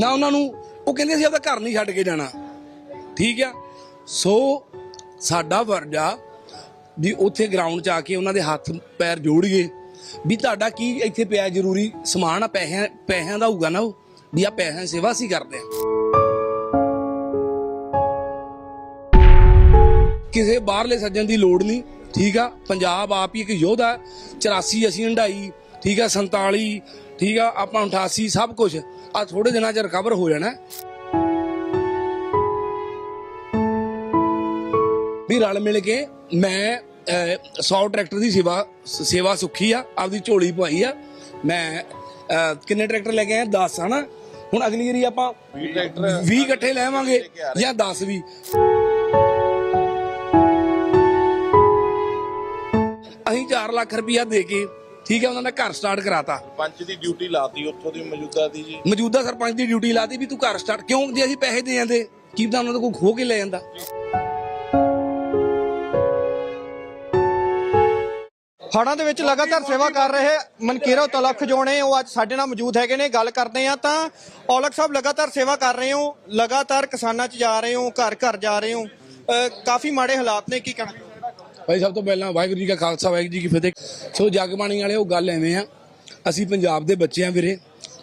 ਨਾ ਉਹਨਾਂ ਨੂੰ, ਉਹ ਕਹਿੰਦੇ ਅਸੀਂ ਆਪਦਾ ਘਰ ਨਹੀਂ ਛੱਡ ਕੇ ਜਾਣਾ। ਠੀਕ ਆ? ਸੋ ਸਾਡਾ ਫਰਜ਼ ਆ ਵੀ ਉੱਥੇ ਗਰਾਊਂਡ 'ਚ ਆ ਕੇ ਉਹਨਾਂ ਦੇ ਹੱਥ ਪੈਰ ਜੋੜੀਏ। ਵੀ ਤੁਹਾਡਾ ਕੀ ਇੱਥੇ ਪਿਆ ਜ਼ਰੂਰੀ ਸਮਾਨ ਆ, ਪੈਸਿਆਂ ਪੈਸਿਆਂ ਦਾ ਹੋਊਗਾ ਨਾ ਉਹ, ਵੀ ਆ ਪੈਸਿਆਂ ਦੀ ਸੇਵਾ ਅਸੀਂ ਕਰਦੇ ਆ। ਕਿਸੇ ਬਾਹਰਲੇ ਸੱਜਣ ਦੀ ਲੋੜ ਨਹੀਂ, ਠੀਕ ਆ? ਪੰਜਾਬ ਆਪ ਹੀ ਇੱਕ ਯੋਧਾ ਹੈ। 84 ਅਸੀਂ ਹੰਡਾਈ ਠੀਕ ਆ? 47 ਠੀਕ ਆ? ਆਪਾਂ 88 ਸਭ ਕੁਝ ਆ ਥੋੜੇ ਦਿਨਾਂ ਚ ਰਿਕਵਰ ਹੋ ਜਾਣਾ। ਵੀ ਰਲ ਮਿਲ ਕੇ ਮੈਂ 100 ਟਰੈਕਟਰ ਦੀ ਸੇਵਾ ਸੇਵਾ ਸੁੱਖੀ ਆ ਆਪਦੀ ਝੋਲੀ ਪਵਾਈ ਆ। ਮੈਂ ਕਿੰਨੇ ਟਰੈਕਟਰ ਲੈ ਕੇ ਆਏ 10 ਹਨਾ? ਹੁਣ ਅਗਲੀ ਵਾਰੀ ਆਪਾਂ 20 ਟਰੈਕਟਰ 20 ਇਕੱਠੇ ਲੈਵਾਂਗੇ ਜਾਂ 10 ਵੀ। ਅਸੀਂ 4 ਲੱਖ ਰੁਪਇਆ ਦੇ ਕੇ ਠੀਕ ਹੈ ਉਹਨਾਂ ਨੇ ਘਰ ਸਟਾਰਟ ਕਰਾਤਾ। ਪੰਚ ਦੀ ਡਿਊਟੀ ਲਾਤੀ ਉੱਥੋਂ ਦੀ ਮੌਜੂਦਾ ਦੀ ਜੀ। ਮੌਜੂਦਾ ਸਰਪੰਚ ਦੀ ਡਿਊਟੀ ਲਾਤੀ ਵੀ ਤੂੰ ਘਰ ਸਟਾਰਟ ਕਿਉਂ ਜੇ ਅਸੀਂ ਪੈਸੇ ਦੇ ਜਾਂਦੇ ਕੀ ਪਤਾ ਉਹਨਾਂ ਤੋਂ ਕੋਈ ਖੋ ਕੇ ਲੈ ਜਾਂਦਾ। ਹੜਾਂ ਦੇ ਵਿੱਚ ਲਗਾਤਾਰ ਸੇਵਾ ਕਰ ਰਹੇ ਮਨਕੀਰੋ ਤਲਖ ਜੋ ਨੇ ਉਹ ਅੱਜ ਸਾਡੇ ਨਾਲ ਮੌਜੂਦ ਹੈਗੇ ਨੇ। ਗੱਲ ਕਰਦੇ ਆ ਤਾਂ ਔਲਖ ਸਾਹਿਬ ਲਗਾਤਾਰ ਸੇਵਾ ਕਰ ਰਹੇ ਹੋ? ਲਗਾਤਾਰ ਕਿਸਾਨਾਂ 'ਚ ਜਾ ਰਹੇ ਹੋ? ਘਰ ਘਰ ਜਾ ਰਹੇ ਹੋ? ਅਹ ਕਾਫੀ ਮਾੜੇ ਹਾਲਾਤ ਨੇ ਕੀ ਕਹਿਣਾ? ਭਾਈ ਸਭ ਤੋਂ ਪਹਿਲਾਂ ਵਾਹਿਗੁਰੂ ਜੀ ਕਾ ਖਾਲਸਾ, ਵਾਹਿਗੁਰੂ ਜੀ ਕੀ ਫਤਿਹ। ਸੋ ਜਗਬਾਣੀ ਵਾਲੇ, ਉਹ ਗੱਲ ਐਵੇਂ ਆ, ਅਸੀਂ ਪੰਜਾਬ ਦੇ ਬੱਚੇ ਆ ਵੀਰੇ,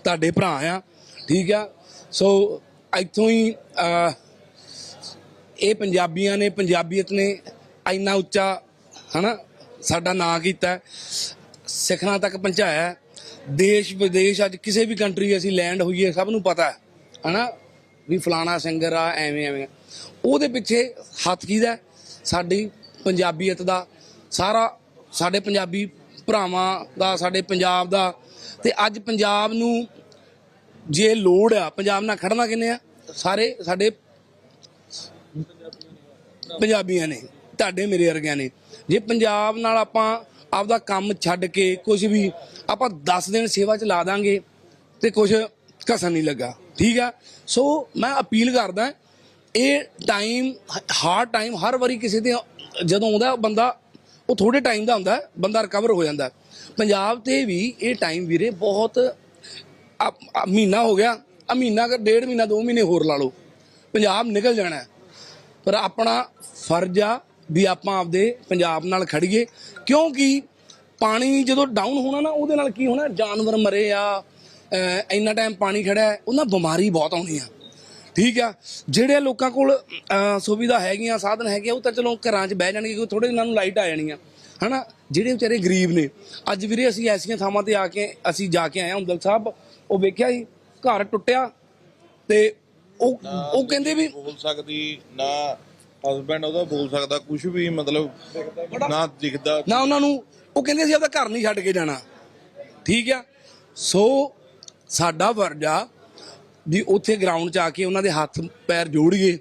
ਤੁਹਾਡੇ ਭਰਾ ਆ, ਠੀਕ ਆ? ਸੋ ਇੱਥੋਂ ਹੀ ਇਹ ਪੰਜਾਬੀਆਂ ਨੇ, ਪੰਜਾਬੀਅਤ ਨੇ ਇੰਨਾ ਉੱਚਾ, ਹਨਾ, ਸਾਡਾ ਨਾਂ ਕੀਤਾ ਹੈ। ਸਿੱਖਣਾ ਤੱਕ ਪਹੁੰਚਾਇਆ। ਦੇਸ਼, ਵਿਦੇਸ਼, ਅੱਜ ਕਿਸੇ ਵੀ ਕੰਟਰੀ ਅਸੀਂ ਲੈਂਡ ਹੋਈਏ, ਸਭ ਨੂੰ ਪਤਾ ਹੈ, ਹਨਾ? ਵੀ ਫਲਾਣਾ ਸਿੰਗਰ ਆ, ਐਵੇਂ ਐਵੇਂ। ਉਹਦੇ ਪਿੱਛੇ ਹੱਥ ਕਿਹਦਾ ਸਾਡੀ ਪੰਜਾਬੀਅਤ ਦਾ, ਸਾਰਾ ਸਾਡੇ ਪੰਜਾਬੀ ਭਰਾਵਾਂ ਦਾ, ਸਾਡੇ ਪੰਜਾਬ ਦਾ। ਤੇ ਅੱਜ ਪੰਜਾਬ ਨੂੰ ਜੇ ਲੋੜ ਆ, ਪੰਜਾਬ ਨਾਲ ਖੜਨਾ ਕਿੰਨੇ ਆ? ਸਾਰੇ ਸਾਡੇ ਪੰਜਾਬੀਆਂ ਨੇ, ਤੁਹਾਡੇ ਮੇਰੇ ਵਰਗਿਆਂ ਨੇ। ਜੇ ਪੰਜਾਬ ਨਾਲ ਆਪਾਂ ਆਪਦਾ ਕੰਮ ਛੱਡ ਕੇ ਕੁਝ ਵੀ ਆਪਾਂ 10 ਦਿਨ ਸੇਵਾ ਚ ਲਾ ਦਾਂਗੇ ਤੇ ਕੁਝ ਕਸਰ ਨਹੀਂ ਲੱਗਾ, ਠੀਕ ਆ? ਸੋ ਮੈਂ ਅਪੀਲ ਕਰਦਾ, ਇਹ ਟਾਈਮ ਹਾਰਡ ਟਾਈਮ ਹਰ ਵਾਰੀ ਕਿਸੇ ਦੇ ਜਦੋਂ ਆਉਂਦਾ ਬੰਦਾ, ਉਹ ਥੋੜੇ ਟਾਈਮ ਦਾ ਹੁੰਦਾ ਬੰਦਾ ਰਿਕਵਰ ਹੋ ਜਾਂਦਾ ਪੰਜਾਬ ਤੇ ਵੀ ਇਹ ਟਾਈਮ ਵੀਰੇ ਬਹੁਤ ਮਹੀਨਾ ਹੋ ਗਿਆ। ਆ ਮਹੀਨਾ ਕਰ ਡੇਢ ਮਹੀਨਾ, ਦੋ ਮਹੀਨੇ ਹੋਰ ਲਾ ਲਓ, ਪੰਜਾਬ ਨਿਕਲ ਜਾਣਾ ਪਰ ਆਪਣਾ ਫਰਜ਼ ਆ ਵੀ ਆਪਾਂ ਆਪਦੇ ਪੰਜਾਬ ਨਾਲ ਖੜੀਏ, ਕਿਉਂਕਿ ਪਾਣੀ ਜਦੋਂ ਡਾਊਨ ਹੋਣਾ ਨਾ, ਉਹਦੇ ਨਾਲ ਕੀ ਹੋਣਾ, ਜਾਨਵਰ ਮਰੇ ਆ ਇੰਨਾ ਟਾਈਮ ਪਾਣੀ ਖੜਾ ਉਹਨਾਂ ਬਿਮਾਰੀ ਬਹੁਤ ਆਉਣੀ ਆ। ਠੀਕ ਆ? ਜਿਹੜੇ ਲੋਕਾਂ ਕੋਲ ਸੁਵਿਧਾ ਹੈਗੀਆਂ ਸਾਧਨ ਹੈਗੇ ਉਹ ਤਾਂ ਚਲੋ ਘਰਾਂ 'ਚ ਬਹਿ ਜਾਣਗੇ ਕਿਉਂਕਿ ਥੋੜੇ ਦਿਨਾਂ ਨੂੰ ਲਾਈਟ ਆ ਜਾਣੀ ਆ ਹਨਾ? ਜਿਹੜੇ ਵਿਚਾਰੇ ਗਰੀਬ ਨੇ ਅੱਜ ਵੀਰੇ ਅਸੀਂ ਐਸੀਆਂ ਥਾਵਾਂ ਤੇ ਆ ਕੇ ਅਸੀਂ ਜਾ ਕੇ ਆਏ ਹੁੰਦਲ ਸਾਹਿਬ ਉਹ ਵੇਖਿਆ ਸੀ ਘਰ ਟੁੱਟਿਆ ਤੇ ਉਹ ਉਹ ਕਹਿੰਦੇ ਵੀ ਬੋਲ ਸਕਦੀ ਨਾ ਹਸਬੰਡ ਉਹਦਾ ਬੋਲ ਸਕਦਾ ਕੁਝ ਵੀ ਮਤਲਬ ਨਾ ਦਿਖਦਾ ਨਾ ਉਹਨਾਂ ਨੂੰ ਉਹ ਕਹਿੰਦੇ ਅਸੀਂ ਆਪਦਾ ਘਰ ਨਹੀਂ ਛੱਡ ਕੇ ਜਾਣਾ। ਠੀਕ ਆ? ਸੋ ਸਾਡਾ ਫਰਜ਼ ਆ ਵੀ ਉੱਥੇ ਗਰਾਊਂਡ 'ਚ ਆ ਕੇ ਉਹਨਾਂ ਦੇ ਹੱਥ ਪੈਰ ਜੋੜੀਏ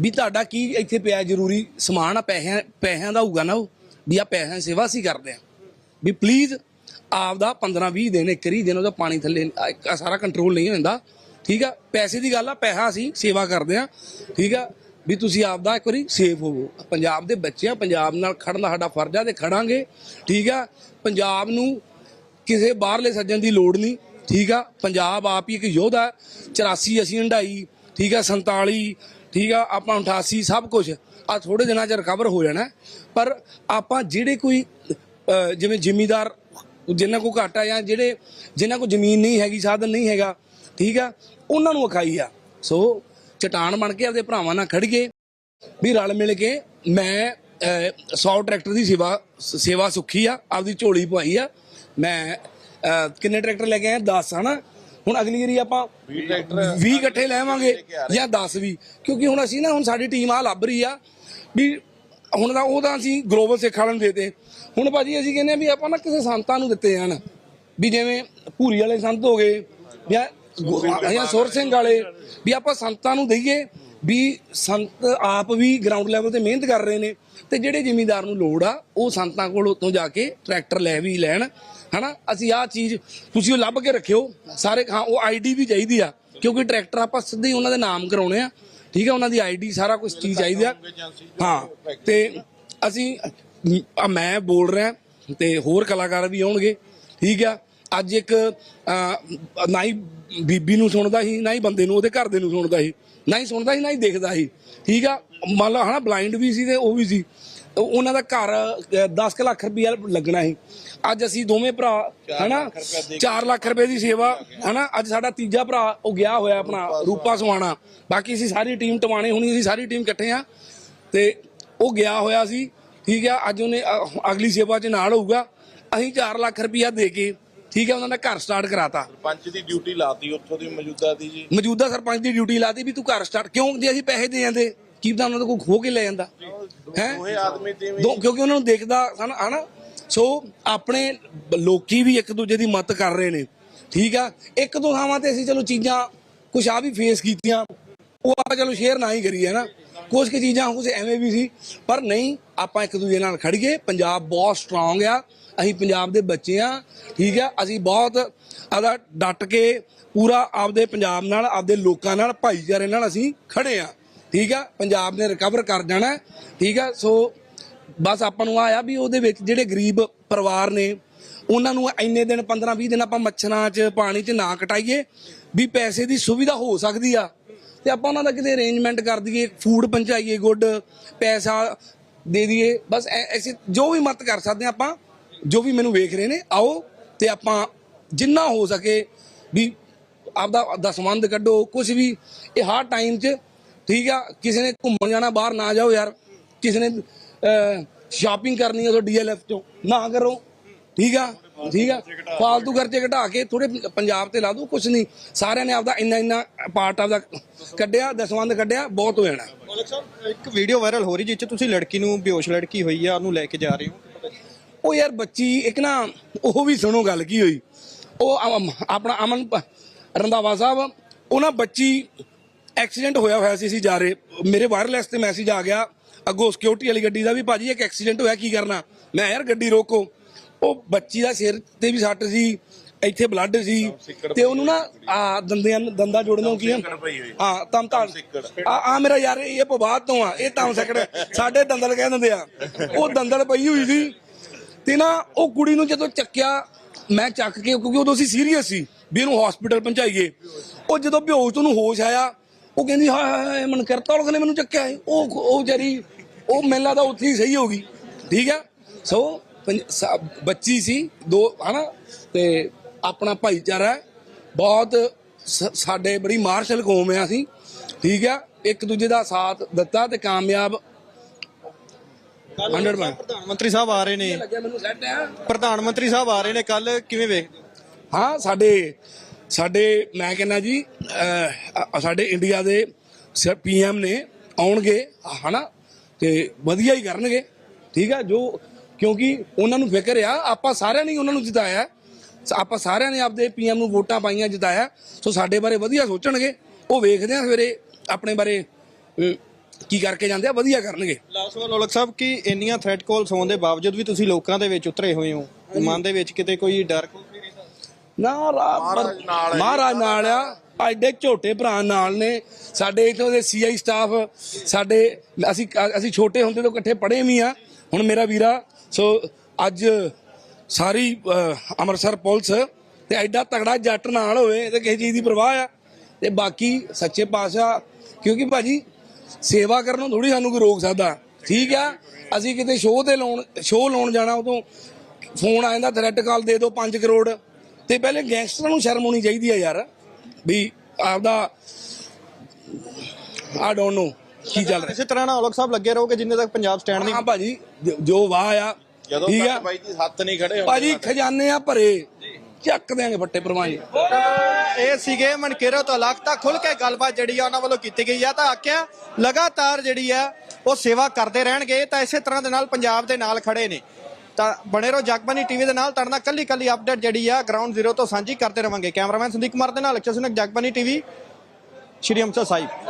ਵੀ ਤੁਹਾਡਾ ਕੀ ਇੱਥੇ ਪਿਆ ਜ਼ਰੂਰੀ ਸਮਾਨ ਆ? ਪੈਸਿਆਂ ਪੈਸਿਆਂ ਦਾ ਹੋਊਗਾ ਨਾ ਉਹ। ਵੀ ਆ ਪੈਸਿਆਂ ਦੀ ਸੇਵਾ ਅਸੀਂ ਕਰਦੇ ਆ ਵੀ ਪਲੀਜ਼ ਆਪਦਾ 15 20 ਦਿਨ, ਇੱਕ ਹੀ ਦਿਨ ਉਹਦਾ ਪਾਣੀ ਥੱਲੇ, ਆ- ਸਾਰਾ ਕੰਟਰੋਲ ਨਹੀਂ ਹੁੰਦਾ। ਠੀਕ ਆ? ਪੈਸੇ ਦੀ ਗੱਲ ਆ, ਪੈਸਾ ਅਸੀਂ ਸੇਵਾ ਕਰਦੇ ਆ ਠੀਕ ਆ? ਵੀ ਤੁਸੀਂ ਆਪਦਾ ਇੱਕ ਵਾਰੀ ਸੇਫ ਹੋਵੋ। ਪੰਜਾਬ ਦੇ ਬੱਚੇ ਆ, ਪੰਜਾਬ ਨਾਲ ਖੜਨ ਸਾਡਾ ਫਰਜ਼ ਆ ਤੇ ਖੜਾਂਗੇ। ਠੀਕ ਆ? ਪੰਜਾਬ ਨੂੰ ਕਿਸੇ ਬਾਹਰਲੇ ਸੱਜਣ ਦੀ ਲੋੜ ਨਹੀਂ। ਠੀਕ ਆ? ਪੰਜਾਬ ਆਪ ਹੀ ਇੱਕ ਯੋਧਾ ਹੈ। 84 ਅਸੀਂ ਹੰਡਾਈ ਠੀਕ ਆ? 47 ਠੀਕ ਆ? ਆਪਾਂ 88 ਸਭ ਕੁਝ ਆ ਥੋੜੇ ਦਿਨਾਂ ਚ ਰਿਕਵਰ ਹੋ ਜਾਣਾ। ਪਰ ਆਪਾਂ ਜਿਹੜੇ ਕੋਈ ਅਹ, ਜਿਵੇਂ ਜ਼ਿਮੀਦਾਰ ਜਿਨ੍ਹਾਂ ਕੋ ਘਾਟਾ ਜਾਂ ਜਿਹੜੇ ਜਿਨ੍ਹਾਂ ਕੋ ਜ਼ਮੀਨ ਨਹੀਂ ਹੈਗੀ ਸਾਧਨ ਨਹੀਂ ਹੈਗਾ ਠੀਕ ਆ? ਉਹਨਾਂ ਨੂੰ ਅਖਾਈ ਆ। ਸੋ ਚਟਾਨ ਬਣ ਕੇ ਆਪਦੇ ਭਰਾਵਾਂ ਨਾਲ ਖੜੀਏ ਵੀ ਰਲ ਮਿਲ ਕੇ ਮੈਂ 100 ਟਰੈਕਟਰ ਦੀ ਸੇਵਾ ਸੇਵਾ ਸੁੱਖੀ ਆ ਆਪਦੀ ਝੋਲੀ ਪਵਾਈ ਆ। ਮੈਂ ਅਹ, ਕਿੰਨੇ ਟਰੈਕਟਰ ਲੈ ਕੇ ਆਏ? 10 ਹਨਾ? ਹੁਣ ਅਗਲੀ ਵਾਰੀ ਆਪਾਂ 20 ਟਰੈਕਟਰ 20 ਇਕੱਠੇ ਲੈਵਾਂਗੇ ਜਾਂ 10 ਵੀ। ਕਿਉਂਕਿ ਹੁਣ ਅਸੀਂ ਨਾ ਹੁਣ ਸਾਡੀ ਟੀਮ ਆ ਲੱਭ ਰਹੀ ਆ ਵੀ ਹੁਣ ਤਾਂ ਉਹ ਤਾਂ ਅਸੀਂ ਗਲੋਬਲ ਸਿੱਖ ਵਾਲਿਆਂ ਨੂੰ ਦੇਤੇ। ਹੁਣ ਭਾਜੀ ਅਸੀਂ ਕਹਿੰਦੇ ਆ ਵੀ ਆਪਾਂ ਨਾ ਕਿਸੇ ਸੰਤਾਂ ਨੂੰ ਦਿੱਤੇ ਜਾਣ। ਵੀ ਜਿਵੇਂ ਭੂਰੀ ਵਾਲੇ ਸੰਤ ਹੋ ਗਏ ਜਾਂ ਜਾਂ ਸੁਰ ਸਿੰਘ ਵਾਲੇ। ਵੀ ਆਪਾਂ ਸੰਤਾਂ ਨੂੰ ਦਈਏ ਵੀ ਸੰਤ ਆਪ ਵੀ ਗਰਾਊਂਡ ਲੈਵਲ ਤੇ ਮਿਹਨਤ ਕਰ ਰਹੇ ਨੇ ਤੇ ਜਿਹੜੇ ਜ਼ਿਮੀਂਦਾਰ ਨੂੰ ਲੋੜ ਆ ਉਹ ਸੰਤਾਂ ਕੋਲ ਉੱਥੋਂ ਜਾ ਕੇ ਟਰੈਕਟਰ ਲੈ ਵੀ ਲੈਣ। ਹਨਾ? ਅਸੀਂ ਆਹ ਚੀਜ਼ ਤੁਸੀਂ ਉਹ ਲੱਭ ਕੇ ਰੱਖਿਓ। ਸਾਰੇ ਹਾਂ ਉਹ ਆਈਡੀ ਵੀ ਚਾਹੀਦੀ ਆ ਕਿਉਂਕਿ ਟਰੈਕਟਰ ਆਪਾਂ ਸਿੱਧੇ ਹੀ ਉਹਨਾਂ ਦੇ ਨਾਮ ਕਰਾਉਣੇ ਆ। ਠੀਕ ਆ ਉਹਨਾਂ ਦੀ ਆਈਡੀ ਸਾਰਾ ਕੁਝ ਚੀਜ਼ ਚਾਹੀਦੀ ਆ। ਹਾਂ ਤੇ ਅਸੀਂ ਆ ਮੈਂ ਬੋਲ ਰਿਹਾ ਤੇ ਹੋਰ ਕਲਾਕਾਰ ਵੀ ਆਉਣਗੇ। ਠੀਕ ਆ ਅੱਜ ਇੱਕ ਅਹ, ਨਾਈ ਬੀਬੀ ਨੂੰ ਸੁਣਦਾ ਸੀ ਨਾ ਹੀ ਬੰਦੇ ਨੂੰ ਉਹਦੇ ਘਰ ਦੇ ਨੂੰ ਸੁਣਦਾ ਸੀ। ਨਾ ਹੀ ਸੁਣਦਾ ਸੀ ਨਾ ਹੀ ਦੇਖਦਾ ਸੀ। ਠੀਕ ਆ ਮੰਨ ਲਾ ਹਨਾ ਬਲਾਈਂਡ ਵੀ ਸੀ ਤੇ ਉਹ ਵੀ ਸੀ। ਉਹਨਾਂ ਦਾ ਘਰ 10 ਲੱਖ ਰੁਪਇਆ ਲੱਗਣਾ ਸੀ। ਅੱਜ ਅਸੀਂ ਦੋਵੇਂ ਭਰਾ ਹਨਾ? 4 ਲੱਖ ਰੁਪਏ ਦੀ ਸੇਵਾ ਹਨਾ? ਅੱਜ ਸਾਡਾ ਤੀਜਾ ਭਰਾ ਉਹ ਗਿਆ ਹੋਇਆ ਆਪਣਾ ਰੂਪਾ ਸਵਾਣਾ ਬਾਕੀ ਅਸੀਂ ਸਾਰੀ ਟੀਮ ਟਵਾਣੇ ਹੁਣੀ ਅਸੀਂ ਸਾਰੀ ਟੀਮ ਇਕੱਠੇ ਆ। ਤੇ ਉਹ ਗਿਆ ਹੋਇਆ ਸੀ ਠੀਕ ਆ? ਅੱਜ ਉਹਨੇ ਅਗਲੀ ਸੇਵਾ 'ਚ ਨਾਲ ਹੋਊਗਾ। ਅਸੀਂ 4 ਲੱਖ ਰੁਪਇਆ ਦੇ ਕੇ ਠੀਕ ਹੈ ਉਹਨਾਂ ਦਾ ਘਰ ਸਟਾਰਟ ਕਰਾਤਾ। ਪੰਚ ਦੀ ਡਿਊਟੀ ਲਾਤੀ ਉੱਥੋਂ ਦੀ ਮੌਜੂਦਾ ਦੀ ਜੀ। ਮੌਜੂਦਾ ਸਰਪੰਚ ਦੀ ਡਿਊਟੀ ਲਾਤੀ ਵੀ ਤੂੰ ਘਰ ਸਟਾਰਟ ਕਿਉਂ? ਜੇ ਅਸੀਂ ਪੈਸੇ ਦੇ ਜਾਂਦੇ ਕੀ ਪਤਾ ਉਹਨਾਂ ਤੋਂ ਕੋਈ ਖੋ ਕੇ ਲੈ ਜਾਂਦਾ। ਹੈ? ਦੋਹੇ ਆਦਮੀ ਵੀ ਦੋ ਕਿਉਂਕਿ ਉਹਨਾਂ ਨੂੰ ਦੇਖਦਾ ਹਨ ਹਨਾ? ਸੋ ਆਪਣੇ ਲੋਕੀ ਵੀ ਇੱਕ ਦੂਜੇ ਦੀ ਮਦਦ ਕਰ ਰਹੇ ਨੇ। ਠੀਕ ਆ? ਇੱਕ ਦੋ ਥਾਵਾਂ ਤੇ ਅਸੀਂ ਚਲੋ ਚੀਜ਼ਾਂ ਕੁਛ ਆ ਵੀ ਫੇਸ ਕੀਤੀਆਂ। ਉਹ ਆਪਾਂ ਚਲੋ ਸ਼ੇਅਰ ਨਾ ਹੀ ਕਰੀਏ ਨਾ ਕੁਝ ਕੁ ਚੀਜ਼ਾਂ ਕੁਝ ਐਵੇਂ ਵੀ ਸੀ। ਪਰ ਨਹੀਂ ਆਪਾਂ ਇੱਕ ਦੂਜੇ ਨਾਲ ਖੜੀਏ। ਪੰਜਾਬ ਬਹੁਤ ਸਟਰੋਂਗ ਆ। ਅਸੀਂ ਪੰਜਾਬ ਦੇ ਬੱਚੇ ਆ। ਠੀਕ ਆ? ਅਸੀਂ ਬਹੁਤ ਆਦਾ ਡਟ ਕੇ ਪੂਰਾ ਆਪਦੇ ਪੰਜਾਬ ਨਾਲ ਆਪਦੇ ਲੋਕਾਂ ਨਾਲ ਭਾਈਚਾਰੇ ਨਾਲ ਅਸੀਂ ਖੜੇ ਆ। ਠੀਕ ਆ? ਪੰਜਾਬ ਨੇ ਰਿਕਵਰ ਕਰ ਜਾਣਾ ਠੀਕ ਆ? ਸੋ ਬਸ ਆਪਾਂ ਨੂੰ ਆਇਆ ਵੀ ਉਹਦੇ ਵਿੱਚ ਜਿਹੜੇ ਗਰੀਬ ਪਰਿਵਾਰ ਨੇ, ਉਹਨਾਂ ਨੂੰ ਇੰਨੇ ਦਿਨ 15 20 ਦਿਨ ਆਪਾਂ ਮੱਛਰਾਂ 'ਚ, ਪਾਣੀ 'ਚ ਨਾ ਕਟਾਈਏ ਵੀ ਪੈਸੇ ਦੀ ਸੁਵਿਧਾ ਹੋ ਸਕਦੀ ਆ। ਤੇ ਆਪਾਂ ਉਹਨਾਂ ਦਾ ਕਿਤੇ ਅਰੇਂਜਮੈਂਟ ਕਰ ਦਈਏ ਫੂਡ ਪਹੁੰਚਾਈਏ ਗੁੱਡ, ਪੈਸਾ ਦੇ ਦਈਏ, ਬਸ ਐਸੀ ਜੋ ਵੀ ਮਦਦ ਕਰ ਸਕਦੇ ਹਾਂ ਆਪਾਂ, ਜੋ ਵੀ ਮੈਨੂੰ ਵੇਖ ਰਹੇ ਨੇ, ਆਓ ਤੇ ਆਪਾਂ ਜਿੰਨਾ ਹੋ ਸਕੇ ਵੀ ਆਪਦਾ ਦਸਵੰਦ ਕੱਢੋ ਕੁਝ ਵੀ, ਇਹ ਹਰ ਟਾਈਮ 'ਚ ਠੀਕ ਆ? ਕਿਸੇ ਨੇ ਘੁੰਮਣ ਜਾਣਾ ਬਾਹਰ ਨਾ ਜਾਓ ਯਾਰ। ਕਿਸੇ ਨੇ ਸ਼ਾਪਿੰਗ ਕਰਨੀ ਹੈ ਤਾਂ ਡੀਐਲਐਫ ਚੋਂ ਨਾ ਕਰੋ। ਠੀਕ ਆ? ਠੀਕ ਆ? ਫਾਲਤੂ ਖਰਚੇ ਘਟਾ ਕੇ ਥੋੜੇ ਪੰਜਾਬ ਤੇ ਲਾ ਦੋ ਕੁਝ ਨਹੀਂ। ਸਾਰਿਆਂ ਨੇ ਆਪਦਾ ਇੰਨਾ ਇੰਨਾ ਪਾਰਟ ਆਪਦਾ ਕੱਢਿਆ ਦਸਵੰਦ ਕੱਢਿਆ ਬਹੁਤ ਹੋ ਜਾਣਾ। ਮੌਲਕ ਸਾਹਿਬ ਇੱਕ ਵੀਡੀਓ ਵਾਇਰਲ ਹੋ ਰਹੀ ਜਿਸ 'ਚ ਤੁਸੀਂ ਲੜਕੀ ਨੂੰ ਬੇਹੋਸ਼ ਲੜਕੀ ਹੋਈ ਆ ਉਹਨੂੰ ਲੈ ਕੇ ਜਾ ਰਹੇ ਹੋ। ਉਹ ਯਾਰ ਬੱਚੀ ਇੱਕ ਨਾ ਉਹ ਵੀ ਸੁਣੋ ਗੱਲ ਕੀ ਹੋਈ। ਉਹ ਆਪਣਾ ਅਮਨ ਰੰਧਾਵਾ ਸਾਹਿਬ ਉਹ ਨਾ ਬੱਚੀ ਐਕਸੀਡੈਂਟ ਹੋਇਆ ਹੋਇਆ ਸੀ ਅਸੀਂ ਜਾ ਰਹੇ। ਮੇਰੇ ਵਾਇਰਲੈਸ ਤੇ ਮੈਸੇਜ ਆ ਗਿਆ। ਅੱਗੋਂ ਸਿਕਿਉਰਿਟੀ ਵਾਲੀ ਗੱਡੀ ਦਾ ਵੀ ਭਾਜੀ ਇੱਕ ਐਕਸੀਡੈਂਟ ਹੋਇਆ ਕੀ ਕਰਨਾ? ਮੈਂ ਯਾਰ ਗੱਡੀ ਰੋਕੋ। ਉਹ ਬੱਚੀ ਦਾ ਸਿਰ ਤੇ ਵੀ ਸੱਟ ਸੀ ਇੱਥੇ ਬਲੱਡ ਸੀ ਤੇ ਉਹਨੂੰ ਨਾ ਆ ਦੰਦਿਆਂ ਨੂੰ- ਦੰਦਾਂ ਜੋੜਨ ਨੂੰ ਕੀ। ਹਾਂ ਤਮ ਤਾਂ ਆ ਆ ਮੇਰਾ ਯਾਰ ਇਹ ਪਵਾਦ ਤੋਂ ਆ ਇਹ ਤਾਂ ਸਕੜ ਸਾਡੇ ਦੰਦਲ ਕਹਿ ਦਿੰਦੇ ਆ। ਉਹ ਦੰਦਲ ਪਈ ਹੋਈ ਸੀ ਤੇ ਨਾ ਉਹ ਕੁੜੀ ਨੂੰ ਜਦੋਂ ਚੱਕਿਆ ਮੈਂ ਚੱਕ ਕੇ ਕਿਉਂਕਿ ਉਦੋਂ ਅਸੀਂ ਸੀਰੀਅਸ ਸੀ ਵੀ ਇਹਨੂੰ ਹਸਪੀਟਲ ਪਹੁੰਚਾਈਏ। ਉਹ ਜਦੋਂ ਬੇਹੋਸ਼ ਤੋਂ ਉਹਨੂੰ ਹੋਸ਼ ਆਇਆ ਉਹ ਕਹਿੰਦੀ ਹਾਏ ਹਾਏ ਹਾਏ ਮਨ ਕਰਤਾ ਉਹ ਨੇ ਮੈਨੂੰ ਚੱਕਿਆ ਹੈ। ਉਹ ਉਹ ਵਿਚਾਰੀ ਉਹ ਮੈਨੂੰ ਲੱਗਦਾ ਉੱਥੇ ਹੀ ਸਹੀ ਹੋ ਗਈ। ਠੀਕ ਆ ਸੋ ਬੱਚੀ ਸੀ ਦੋ ਹਨਾ? ਤੇ ਆਪਣਾ ਭਾਈਚਾਰਾ ਹੈ। ਬਹੁਤ ਸਾਡੇ ਬੜੀ ਮਾਰਸ਼ਲ ਕੌਮ ਆ ਅਸੀਂ। ਠੀਕ ਆ ਇੱਕ ਦੂਜੇ ਦਾ ਸਾਥ ਦਿੱਤਾ ਤੇ ਕਾਮਯਾਬ 100% ਪ੍ਰਧਾਨ ਮੰਤਰੀ ਸਾਹਿਬ ਆ ਰਹੇ ਨੇ। ਲੱਗਿਆ ਮੈਨੂੰ ਸੈੱਟ ਆ। ਪ੍ਰਧਾਨ ਮੰਤਰੀ ਸਾਹਿਬ ਆ ਰਹੇ ਨੇ ਕੱਲ ਕਿਵੇਂ ਵੇਖਦੇ ਹੋ? ਹਾਂ ਸਾਡੇ ਸਾਡੇ ਮੈਂ ਕਹਿੰਦਾ ਜੀ ਸਾਡੇ ਇੰਡੀਆ ਦੇ ਪੀਐਮ ਨੇ ਆਉਣਗੇ ਹਨਾ? ਤੇ ਵਧੀਆ ਹੀ ਕਰਨਗੇ ਠੀਕ ਆ? ਜੋ ਕਿਉਂਕਿ ਉਹਨਾਂ ਨੂੰ ਫਿਕਰ ਆ ਆਪਾਂ ਸਾਰਿਆਂ ਨੇ ਉਹਨਾਂ ਨੂੰ ਜਿਤਾਇਆ। ਆਪਾਂ ਸਾਰਿਆਂ ਨੇ ਆਪਦੇ ਪੀਐਮ ਨੂੰ ਵੋਟਾਂ ਪਾਈਆਂ ਜਿਤਾਇਆ। ਸੋ ਸਾਡੇ ਬਾਰੇ ਵਧੀਆ ਸੋਚਣਗੇ। ਉਹ ਵੇਖਦੇ ਆ ਸਵੇਰੇ ਆਪਣੇ ਬਾਰੇ ਕੀ ਕਰਕੇ ਜਾਂਦੇ ਆ ਵਧੀਆ ਕਰਨਗੇ। ਲਾਸਟ ਸਵਾਲ ਔਲਖ ਸਾਹਿਬ ਕਿ ਇੰਨੀਆਂ ਥ੍ਰੈਟ ਕਾਲਸ ਹੋਣ ਦੇ ਬਾਵਜੂਦ ਵੀ ਤੁਸੀਂ ਲੋਕਾਂ ਦੇ ਵਿੱਚ ਉਤਰੇ ਹੋਏ ਹੋ? ਮਨ ਦੇ ਵਿੱਚ ਕਿਤੇ ਕੋਈ ਡਰ ਨਾ ਰਾ- ਮਹਾਰਾਜ ਨਾਲ ਹੈ। ਮਹਾਰਾਜ ਨਾਲ ਆ। ਐਡੇ ਝੋਟੇ ਭਰਾ ਨਾਲ ਨੇ। ਸਾਡੇ ਇਥੋਂ ਦੇ ਸੀਆਈ ਸਟਾਫ ਸਾਡੇ ਅਸੀਂ ਅਸੀਂ ਛੋਟੇ ਹੁੰਦੇ ਤੋਂ ਇਕੱਠੇ ਪੜ੍ਹੇ ਵੀ ਆ। ਹੁਣ ਮੇਰਾ ਵੀਰਾ ਸੋ ਅੱਜ ਸਾਰੀ ਅਹ, ਅੰਮ੍ਰਿਤਸਰ ਪੁਲਿਸ ਤੇ ਐਡਾ ਤਗੜਾ ਜੱਟ ਨਾਲ ਹੋਵੇ ਤੇ ਕਿਸੇ ਚੀਜ਼ ਦੀ ਪਰਵਾਹ ਆ। ਤੇ ਬਾਕੀ ਸੱਚੇ ਪਾਤਸ਼ਾਹ ਕਿਉਂਕਿ ਭਾਜੀ ਸੇਵਾ ਕਰਨੋਂ ਥੋੜੀ ਸਾਨੂੰ ਕੋਈ ਰੋਕ ਸਕਦਾ। ਠੀਕ ਆ? ਅਸੀਂ ਕਿਤੇ ਸ਼ੋਅ ਤੇ ਲਾਉਣ ਸ਼ੋਅ ਲਾਉਣ ਜਾਣਾ ਉਦੋਂ ਫੋਨ ਆ ਜਾਂਦਾ ਥ੍ਰੈਟ ਕਾਲ ਦੇ ਦਿਓ 5 ਕਰੋੜ। ਤੇ ਪਹਿਲੇ ਗੈਂਗਸਟਰਾਂ ਨੂੰ ਸ਼ਰਮ ਹੋਣੀ ਚਾਹੀਦੀ ਆ ਯਾਰ ਵੀ ਆਪਦਾ ਆ ਡੋਨਟ ਨੋ ਕੀ ਚੱਲ ਰਿਹਾ। ਇਸੇ ਤਰ੍ਹਾਂ ਨਾਲ ਔਲਖ ਸਾਹਿਬ ਲੱਗੇ ਰਹੋਗੇ ਜਿੰਨੇ ਤੱਕ ਪੰਜਾਬ ਸਟੈਂਡ ਨਹੀਂ ਹਾਂ ਭਾਜੀ ਜੋ- ਵਾਹ ਆ ਜਦੋਂ ਠੀਕ ਆ। ਤੱਕ ਬਾਈ ਜੀ ਹੱਥ ਨਹੀਂ ਖੜੇ ਹੁੰਦੇ ਭਾਜੀ ਖਜ਼ਾਨੇ ਆ ਭਰੇ ਚੱਕ ਦਿਆਂਗੇ ਫੱਟੇ ਪਰਵਾਹੀ ਇਹ ਸੀਗੇ ਮਨਕੇਰੋ ਤੋਂ ਅਲੱਗ ਤਾਂ ਖੁੱਲ ਕੇ ਗੱਲਬਾਤ ਜਿਹੜੀ ਆ ਉਹਨਾਂ ਵੱਲੋਂ ਕੀਤੀ ਗਈ ਆ ਤਾਂ ਆਖਿਆ ਲਗਾਤਾਰ ਜਿਹੜੀ ਆ ਉਹ ਸੇਵਾ ਕਰਦੇ ਰਹਿਣਗੇ ਤਾਂ ਇਸੇ ਤਰ੍ਹਾਂ ਦੇ ਨਾਲ ਪੰਜਾਬ ਦੇ ਨਾਲ ਖੜੇ ਨੇ। ਤਾਂ ਬਣੇ ਰਹੋ ਜਗਬਾਨੀ ਟੀਵੀ ਦੇ ਨਾਲ। ਤੁਹਾਡੇ ਨਾਲ ਕੱਲੀ ਕੱਲੀ ਅਪਡੇਟ ਜਿਹੜੀ ਆ ਗਰਾਊਂਡ ਜ਼ੀਰੋ ਤੋਂ ਸਾਂਝੀ ਕਰਦੇ ਰਵਾਂਗੇ। ਕੈਮਰਾਮੈਨ ਸੰਦੀਪ ਕੁਮਾਰ ਦੇ ਨਾਲ ਅਕਸ਼ਰ ਸਿੰਘ ਜਗਬਾਨੀ ਟੀਵੀ, ਸ਼੍ਰੀ ਅੰਮ੍ਰਿਤਸਰ ਸਾਹਿਬ।